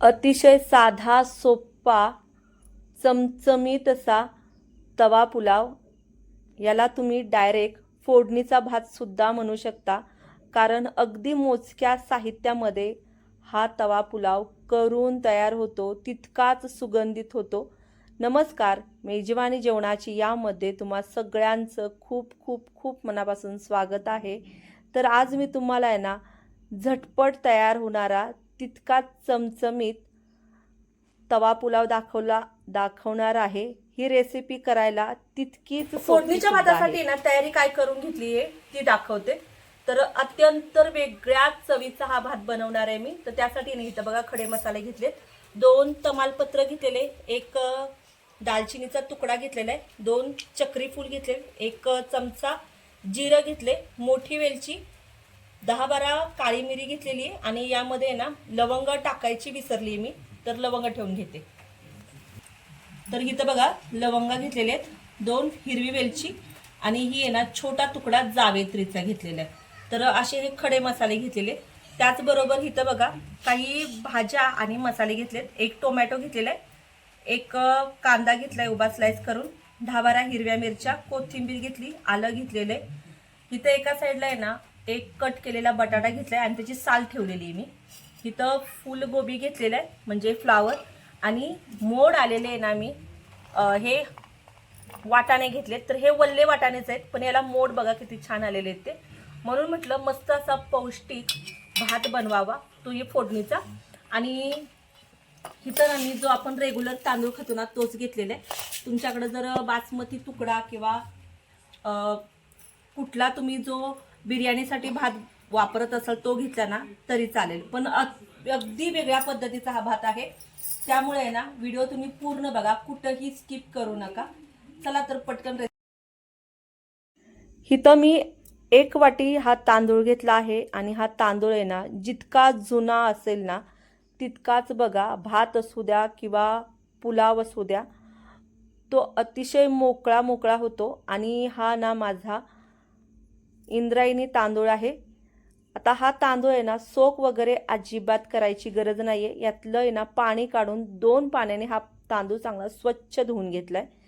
अतिशय साधा सोपा चमचमीत असा तवा पुलाव. याला तुम्ही डायरेक्ट फोडणीचा भातसुद्धा म्हणू शकता. कारण अगदी मोजक्या साहित्यामध्ये हा तवा पुलाव करून तयार होतो तितकाच सुगंधित होतो. नमस्कार मेजवानी जेवणाची यामध्ये तुम्हा सगळ्यांचं खूप खूप खूप मनापासून स्वागत आहे. तर आज मी तुम्हाला आहे ना झटपट तयार होणारा तितकाच चमचमीत तवा पुलाव दाखवला दाखवणार आहे. ही रेसिपी करायला तितकीच फोडणीच्या. भातासाठी ना तयारी काय करून घेतली आहे ती दाखवते. तर अत्यंत वेगळ्याच चवीचा हा भात बनवणार आहे मी. तर त्यासाठी नाही इथं बघा खडे मसाले घेतले दोन तमालपत्र घेतलेले एक दालचिनीचा तुकडा घेतलेला आहे दोन चक्री फूल घेतले एक चमचा जिरं घेतले मोठी वेलची दहा बारा काळी मिरी घेतलेली आहे आणि यामध्ये ना लवंग टाकायची विसरली मी तर लवंग ठेवून घेते. तर इथं बघा लवंगा घेतलेले आहेत दोन हिरवी वेलची आणि ही आहे ना छोटा तुकडा जावेत्रीचा घेतलेला आहे. तर असे हे खडे मसाले घेतलेले त्याचबरोबर इथं बघा काही भाज्या आणि मसाले घेतलेत. एक टोमॅटो घेतलेला आहे एक कांदा घेतला आहे उभा स्लाइस करून. दहा बारा हिरव्या मिरच्या कोथिंबीर घेतली आलं घेतलेलं आहे. इथं एका साईडला आहे ना एक कट केलेला बटाटा घेतलाय आणि त्याची साल ठेवलेली आहे मी. इथं फुलगोबी घेतलेलं आहे म्हणजे फ्लावर. आणि मोड आलेले आहे ना मी हे वाटाणे घेतलेत. तर हे वल्ले वाटाणेच आहेत पण याला मोड बघा किती छान आलेले आहेत ते. म्हणून म्हटलं मस्त असा पौष्टिक भात बनवावा तो हे फोडणीचा. आणि इतर आम्ही जो आपण रेग्युलर तांदूळ खातो ना तोच घेतलेला आहे. तुमच्याकडं जर बासमती तुकडा किंवा कुठला तुम्ही जो बिर्याणीसाठी भात वापरत असाल तो घेतला ना तरी चालेल. पण अग- अगदी वेगळ्या पद्धतीचा हा भात आहे. त्यामुळे आहे ना व्हिडिओ तुम्ही पूर्ण बघा कुठंही स्किप करू नका. चला तर पटकन इथं मी एक वाटी हा तांदूळ घेतला आहे आणि हा तांदूळ आहे ना जितका जुना असेल ना तितकाच बघा भात असू द्या किंवा पुलाव असू द्या तो अतिशय मोकळा मोकळा होतो. आणि हा ना माझा इंद्रायणी तांदूळ आहे. आता हा तांदूळ आहे ना सोक वगैरे अजिबात करायची गरज नाही आहे यातलं आहे ना पाणी काढून दोन पाण्याने हा तांदूळ चांगला स्वच्छ धुवून घेतला आहे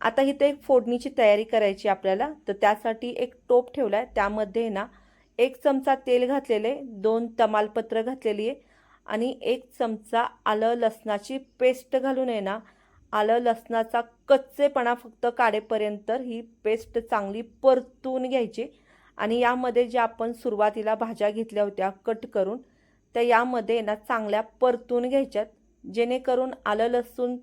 आता इथे एक फोडणीची तयारी करायची आपल्याला. तर त्यासाठी एक टोप ठेवला आहे त्यामध्ये ना एक चमचा तेल घातलेले दोन तमालपत्र घातलेली आहे. आणि एक चमचा आलं लसणाची पेस्ट घालून आहे ना आलं लसणाचा कच्चेपणा फक्त काढेपर्यंत ही पेस्ट चांगली परतून घ्यायची. आणि यामध्ये ज्या आपण सुरुवातीला भाज्या घेतल्या होत्या कट करून त्या यामध्ये ना चांगल्या परतून घ्यायच्यात. जेणेकरून आलं लसूण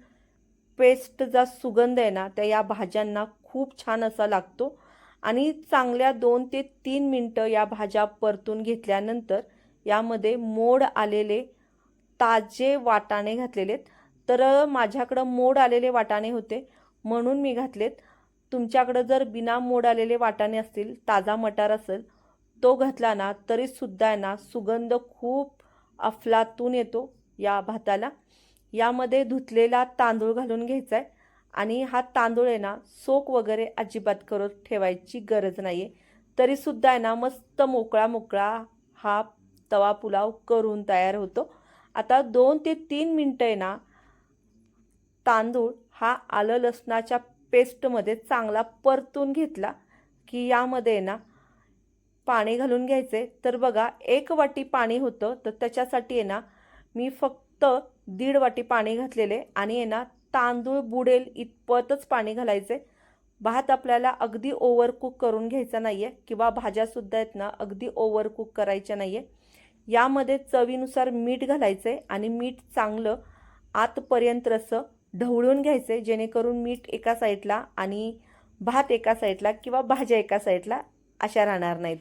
पेस्टचा सुगंध आहे ना त्या या भाज्यांना खूप छान असा लागतो. आणि चांगल्या दोन ते तीन मिनटं या भाज्या परतून घेतल्यानंतर यामध्ये मोड आलेले ताजे वाटाणे घातलेलेत. तर माझ्याकडं मोड आलेले वाटाणे होते म्हणून मी घातलेत. तुमच्याकडं जर बिना मोड आलेले वाटाणे असतील ताजा मटार असेल तो घातला ना तरीसुद्धा आहे ना सुगंध खूप अफलातून येतो या भाताला. यामध्ये धुतलेला तांदूळ घालून घ्यायचा आहे आणि हा तांदूळ आहे ना सोक वगैरे अजिबात करत ठेवायची गरज नाही आहे तरीसुद्धा आहे ना मस्त मोकळा मोकळा हा तवा पुलाव करून तयार होतो. आता दोन ते तीन मिनटं आहे ना तांदूळ हा आलं लसणाच्या पेस्टमध्ये चांगला परतून घेतला की यामध्ये आहे ना पाणी घालून घ्यायचे. तर बघा एक वाटी पाणी होतं तर त्याच्यासाठी आहे ना मी फक्त दीड वाटी पाणी घातलेले आणि आहे ना तांदूळ बुडेल इतपतच पाणी घालायचे. भात आपल्याला अगदी ओव्हर कुक करून घ्यायचा नाही आहे किंवा भाज्यासुद्धा आहेत ना अगदी ओव्हर कुक करायच्या नाही आहे यामध्ये चवीनुसार मीठ घालायचं आहे आणि मीठ चांगलं आतपर्यंत असं ढवळून घ्यायचे जेणेकरून मीठ एका साईडला आणि भात एका साईडला किंवा भाज्या एका साईडला अशा राहणार नाहीत.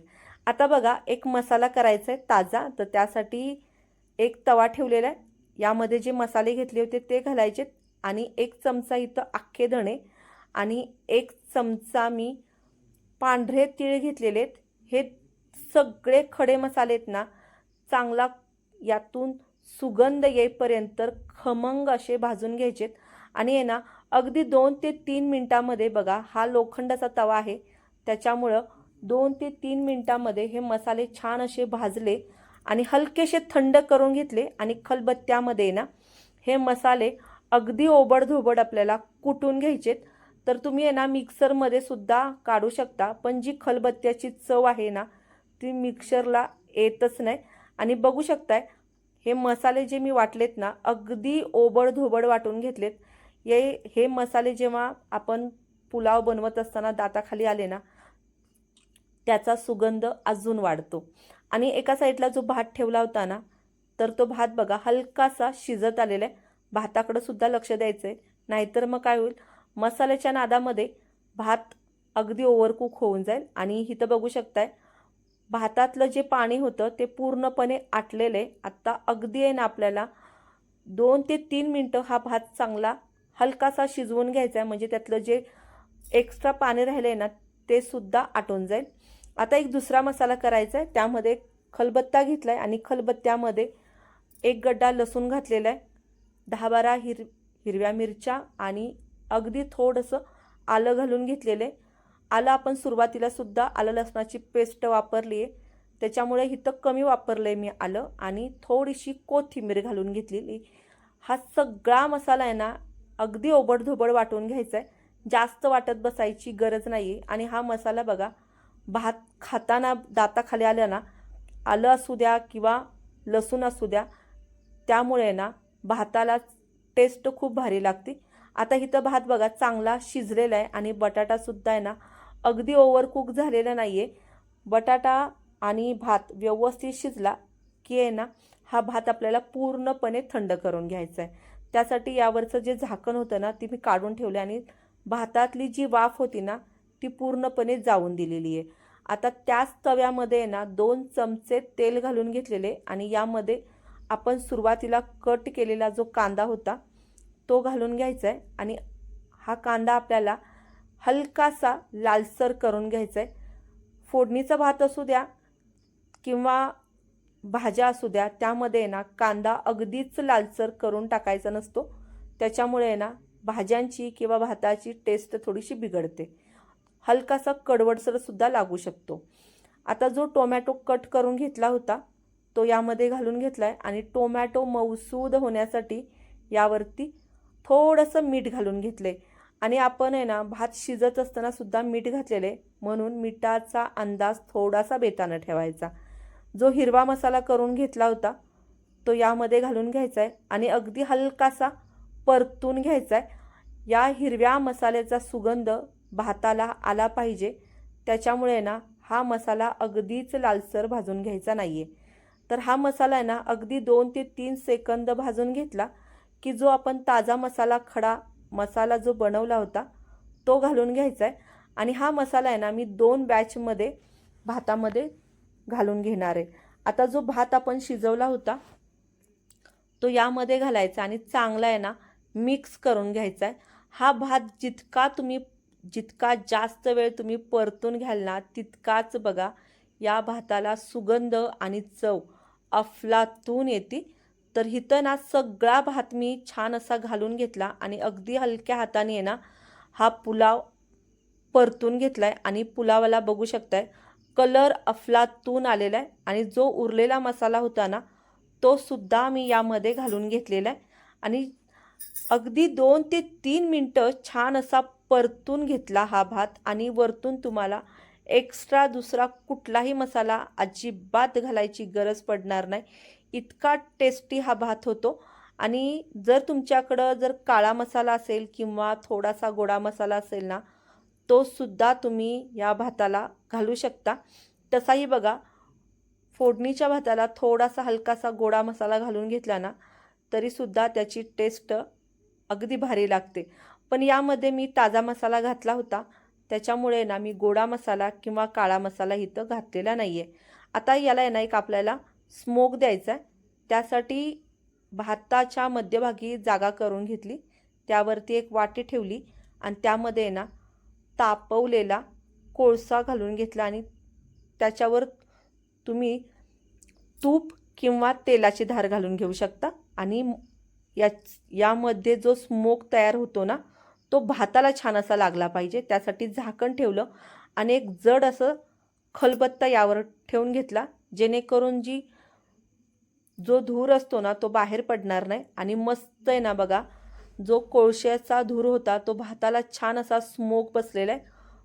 आता बघा एक मसाला करायचा आहे ताजा तर त्यासाठी एक तवा ठेवलेला आहे. यामध्ये जे मसाले घेतले होते ते घालायचे आणि एक चमचा इथं अख्खे धणे आणि एक चमचा मी पांढरे तीळ घेतलेले आहेत हे सगळे खडे मसाले आहेत ना चांगला यातून सुगंध येईपर्यंत खमंग असे भाजून घ्यायचेत. आणि आहे ना अगदी दोन ते तीन मिनटामध्ये बघा हा लोखंडाचा तवा आहे. त्याच्यामुळं दोन ते तीन मिनटामध्ये हे मसाले छान असे भाजले आणि हलकेसे थंड करून घेतले आणि खलबत्त्यामध्ये ना हे मसाले अगदी ओबडधोबड आपल्याला कुटून घ्यायचेत. तर तुम्ही आहे ना मिक्सरमध्ये सुद्धा काढू शकता पण जी खलबत्त्याची चव आहे ना ती मिक्सरला येतच नाही. आणि बघू शकताय हे मसाले जे मी वाटलेत ना अगदी ओबडधोबड वाटून घेतलेत. ये हे मसाले जेव्हा आपण पुलाव बनवत असताना दाताखाली आले ना त्याचा सुगंध अजून वाढतो. आणि एका साईडला जो भात ठेवला होता ना तर तो भात बघा हलकासा शिजत आलेला आहे. भाताकडं सुद्धा लक्ष द्यायचं आहे नाहीतर मग काय होईल? मसाल्याच्या नादामध्ये भात अगदी ओव्हरकुक होऊन जाईल. आणि इथं बघू शकताय भातातलं जे पाणी होतं ते पूर्णपणे आटलेलं आहे. आत्ता अगदी आहे ना आपल्याला दोन ते तीन मिनटं हा भात चांगला हलकासा शिजवून घ्यायचा आहे. म्हणजे त्यातलं जे एक्स्ट्रा पाणी राहिलं आहे ना ते सुद्धा आटून जाईल. आता एक दुसरा मसाला करायचा आहे. त्यामध्ये खलबत्ता घेतला आहे आणि खलबत्त्यामध्ये एक गड्डा लसूण घातलेला आहे. दहा बारा हिर हिरव्या मिरच्या आणि अगदी थोडंसं आलं घालून घेतलेलं आहे. आलं आपण सुरुवातीला सुद्धा आलं लसणाची पेस्ट वापरली आहे. त्याच्यामुळे इथं कमी वापरलं आहे मी आलं आणि थोडीशी कोथिंबीर घालून घेतलेली. हा सगळा मसाला आहे ना अगदी ओबडधोबड वाटून घ्यायचं आहे जास्त वाटत बसायची गरज नाही आहे आणि हा मसाला बघा भात खाताना दाताखाली आलं ना आलं असू द्या किंवा लसूण असू द्या त्यामुळे ना भाताला टेस्ट खूप भारी लागते. आता इथं भात बघा चांगला शिजलेला आहे आणि बटाटासुद्धा आहे ना अगदी ओव्हरकुक झालेला नाही आहे बटाटा आणि भात व्यवस्थित शिजला की आहे ना हा भात आपल्याला पूर्णपणे थंड करून घ्यायचा आहे त्यासाठी यावरचं जे झाकण होतं ना ती मी काढून ठेवले आणि भातातली जी वाफ होती ना ती पूर्णपणे जाऊन दिलेली आहे. आता त्याच तव्यामध्ये आहे ना दोन चमचे तेल घालून घेतलेले आणि यामध्ये आपण सुरुवातीला कट केलेला जो कांदा होता तो घालून घ्यायचा आहे आणि हा कांदा आपल्याला हलकासा लालसर करून घ्यायचा आहे. फोडणीचा भात असू द्या किंवा भाज्या असू द्या त्यामध्ये ना कांदा अगदीच लालसर करून टाकायचा नसतो. त्याच्यामुळे ना भाज्यांची किंवा भाताची टेस्ट थोडीशी बिघडते. हलकासा कडवडसरसुद्धा लागू शकतो. आता जो टोमॅटो कट करून घेतला होता तो यामध्ये घालून घेतला आहे आणि टोमॅटो मऊसूद होण्यासाठी यावरती थोडंसं मीठ घालून घेतलं आहे आणि आपण आहे ना भात शिजत असतानासुद्धा मीठ घातलेले म्हणून मिठाचा अंदाज थोडासा बेतानं ठेवायचा. जो हिरवा मसाला करून घेतला होता तो यामध्ये घालून घ्यायचा आहे आणि अगदी हलकासा परतून घ्यायचा आहे या हिरव्या मसाल्याचा सुगंध भाताला आला पाहिजे. त्याच्यामुळे ना हा मसाला अगदीच लालसर भाजून घ्यायचा नाही आहे तर हा मसाला आहे ना अगदी दोन ते तीन सेकंद भाजून घेतला की जो आपण ताजा मसाला खडा मसाला जो बनवला होता तो घालून घ्यायचा आहे आणि हा मसाला आहे ना मी दोन बॅचमध्ये भातामध्ये घालून घेणार आहे. आता जो भात आपण शिजवला होता तो यामध्ये घालायचा आणि चांगला आहे ना मिक्स करून घ्यायचा आहे. हा भात जितका तुम्ही जितका जास्त वेळ तुम्ही परतून घ्याल ना तितकाच बघा या भाताला सुगंध आणि चव अफलातून येते. तर इथं ना सगळा भात मी छान असा घालून घेतला आणि अगदी हलक्या हाताने आहे ना हा पुलाव परतून घेतला आहे आणि पुलावाला बघू शकताय कलर अफलातून आलेला आहे आणि जो उरलेला मसाला होता ना तो सुद्धा मी यामध्ये घालून घेतलेला आहे. आणि अगदी दोन ते तीन मिनटं छान असा परतून घेतला हा भात आणि वरतून तुम्हाला एक्स्ट्रा दुसरा कुठलाही मसाला अजिबात घालायची गरज पडणार नाही. इतका टेस्टी हा भात होतो. आणि जर तुमच्याकडं जर काळा मसाला असेल किंवा थोडासा गोडा मसाला असेल ना तो सुद्धा तुम्ही या भाताला घालू शकता. तसाही बघा फोडणीच्या भाताला थोडासा हलकासा गोडा मसाला घालून घेतला ना तरीसुद्धा त्याची टेस्ट अगदी भारी लागते. पण यामध्ये मी ताजा मसाला घातला होता. त्याच्यामुळे ना मी गोडा मसाला किंवा काळा मसाला इथं घातलेला नाही आहे आता याला आहे ना एक आपल्याला स्मोक द्यायचा आहे त्यासाठी भाताच्या मध्यभागी जागा करून घेतली. त्यावरती एक वाटी ठेवली आणि त्यामध्ये ना तापवलेला कोळसा घालून घेतला आणि त्याच्यावर तुम्ही तूप किंवा तेलाची धार घालून घेऊ शकता. आणि या यामध्ये जो स्मोक तयार होतो ना तो भाताला छान असा लागला पाहिजे. त्यासाठी झाकण ठेवलं आणि एक जड असं खलबत्ता यावर ठेवून घेतला जेणेकरून जी जो धूर असतो ना तो बाहेर पडणार नाही. आणि मस्त आहे ना बघा जो कोळशाचा धूर होता तो भाताला छान असा स्मोक बसलेला आहे.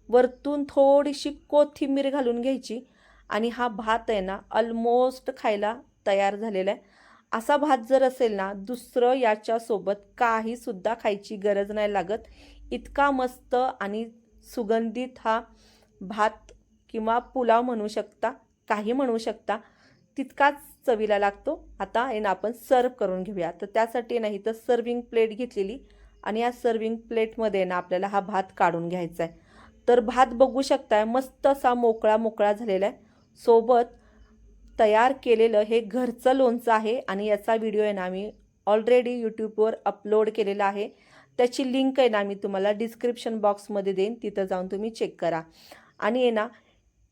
वरतून थोडीशी कोथिंबीर घालून घ्यायची आणि हा भात आहे ना ऑलमोस्ट खायला तयार झालेला आहे. असा भात जर असेल ना दुसरं याच्यासोबत काहीसुद्धा खायची गरज नाही लागत. इतका मस्त आणि सुगंधित हा भात किंवा पुलाव म्हणू शकता काही म्हणू शकता तितकाच चवीला लागतो. आता आहे ना आपण सर्व करून घेऊया. तर त्यासाठी नाही तर सर्विंग प्लेट घेतलेली आणि या सर्विंग प्लेटमध्ये ना आपल्याला हा भात काढून घ्यायचा आहे. तर भात बघू शकताय मस्त असा मोकळा मोकळा झालेला आहे. सोबत तयार केलेलं हे घरचं लोणचं आहे आणि याचा व्हिडिओ आहे ना मी ऑलरेडी यूट्यूबवर अपलोड केलेला आहे. त्याची लिंक आहे ना मी तुम्हाला डिस्क्रिप्शन बॉक्समध्ये देईन. तिथं जाऊन तुम्ही चेक करा. आणि आहे ना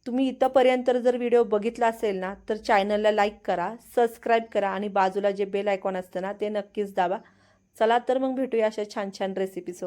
तुम्ही इथंपर्यंत जर व्हिडिओ बघितला असेल ना तर चॅनलला लाईक करा सबस्क्राईब करा आणि बाजूला जे बेल आयकॉन असतं ना ते नक्कीच दाबा. चला तर मग भेटूया अशा छान छान रेसिपीसोबत